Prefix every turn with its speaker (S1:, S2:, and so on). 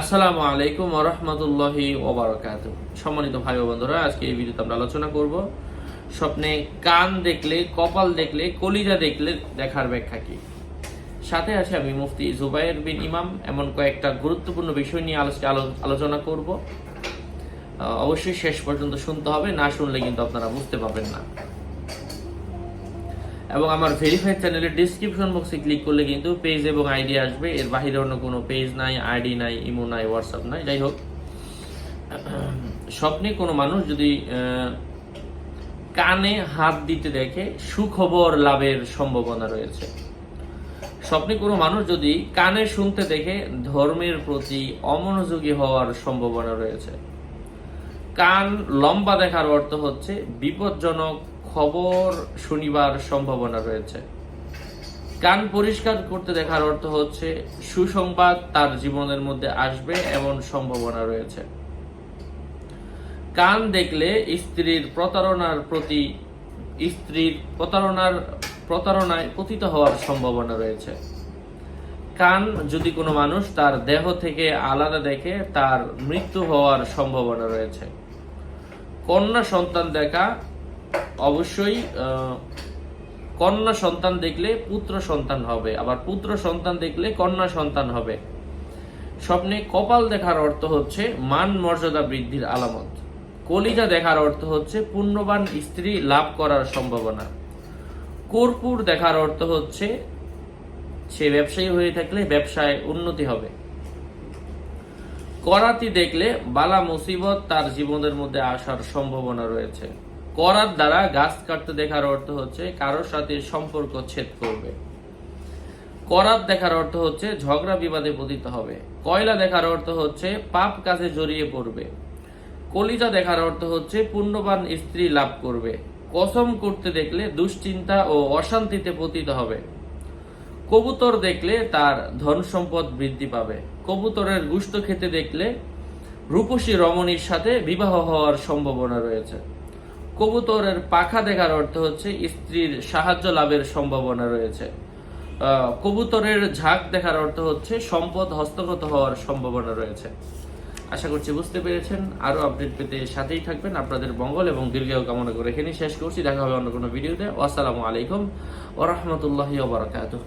S1: আসসালামু আলাইকুম ওরহমতুল্লাহি ওবরাকাত সম্মানিত ভাই বন্ধুরা, আজকে এই ভিডিওতে আমরা আলোচনা করব স্বপ্নে কান দেখলে, কপাল দেখলে, কলিজা দেখলে দেখার ব্যাখ্যা কি? সাথে আছে আমি মুফতি জুবাইর বিন ইমাম, এমন কয়েকটা গুরুত্বপূর্ণ বিষয় নিয়ে আলোচনা করব। অবশ্যই শেষ পর্যন্ত শুনতে হবে, না শুনলে কিন্তু আপনারা বুঝতে পারবেন না। এবং আমার ভেরিফাইড চ্যানেলের ডিসক্রিপশন বক্সে ক্লিক করলে কিন্তু পেজ এবং আইডি আসবে। এর বাহিরে অন্য কোনো পেজ নাই আইডি নাই ইমো নাই হোয়াটসঅ্যাপ নাই, যাই হোক। স্বপ্নে কোনো মানুষ যদি কানে হাত দিতে দেখে, সুখবর লাভের সম্ভাবনা রয়েছে। স্বপ্নে কোনো মানুষ যদি কানে শুনতে দেখে, ধর্মের প্রতি অমনোযোগী হওয়ার সম্ভাবনা রয়েছে। কান লম্বা দেখার অর্থ হচ্ছে বিপজ্জনক খবর শুনিবার সম্ভাবনা রয়েছে। কান পরিষ্কার করতে দেখার অর্থ হচ্ছে, সুসংবাদ তার জীবনের মধ্যে আসবে এমন সম্ভাবনা রয়েছে। কান দেখলে স্ত্রীর প্রতারণার প্রতি, স্ত্রীর প্রতারণার, প্রতারণায় পতিত হওয়ার সম্ভাবনা রয়েছে। কান যদি কোনো মানুষ তার দেহ থেকে আলাদা দেখে, তার মৃত্যু হওয়ার সম্ভাবনা রয়েছে। কন্যা সন্তান দেখা অবশ্যই কন্যা সন্তান দেখলে পুত্র সন্তান হবে, আবার পুত্র সন্তান দেখলে কন্যা সন্তান হবে। স্বপ্নে কপাল দেখার অর্থ হচ্ছে মান মর্যাদা বৃদ্ধির আলামত। কলিজা দেখার অর্থ হচ্ছে পুণ্যবান স্ত্রী লাভ করার সম্ভাবনা। কর্পূর দেখার অর্থ হচ্ছে সে ব্যবসায়ী হয়ে থাকলে ব্যবসায় উন্নতি হবে। করাতি দেখলে বালা মুসিবত তার জীবনের মধ্যে আসার সম্ভাবনা রয়েছে। করাত দ্বারা গাছ কাটতে দেখার অর্থ হচ্ছে কারোর সাথে সম্পর্ক ছেদ করবে। করাত দেখার অর্থ হচ্ছে ঝগড়া বিবাদে পতিত হবে। কয়লা দেখার অর্থ হচ্ছে পাপ কাজে জড়িয়ে পড়বে। কলিজা দেখার অর্থ হচ্ছে পুণ্যবান স্ত্রী লাভ করবে। কসম করতে দেখলে দুশ্চিন্তা ও অশান্তিতে পতিত হবে। কবুতর দেখলে তার ধন সম্পদ বৃদ্ধি পাবে। কবুতরের গুস্ত খেতে দেখলে রূপসী রমণীর সাথে বিবাহ হওয়ার সম্ভাবনা রয়েছে। কবুতরের পাখা দেখার অর্থ হচ্ছে স্ত্রীর সাহায্য লাভের সম্ভাবনা রয়েছে। কবুতরের ঝাঁক দেখার অর্থ হচ্ছে সম্পদ হস্তগত হওয়ার সম্ভাবনা রয়েছে। আশা করছি বুঝতে পেরেছেন। আরও আপডেট পেতে সাথেই থাকবেন। আপনাদের মঙ্গল এবং দীর্ঘায়ু কামনা করে এখানেই শেষ করছি। দেখা হবে অন্য কোনো ভিডিওতে। আসসালামু আলাইকুম ওরহমতুল্লাহি ওবরাকাতুহ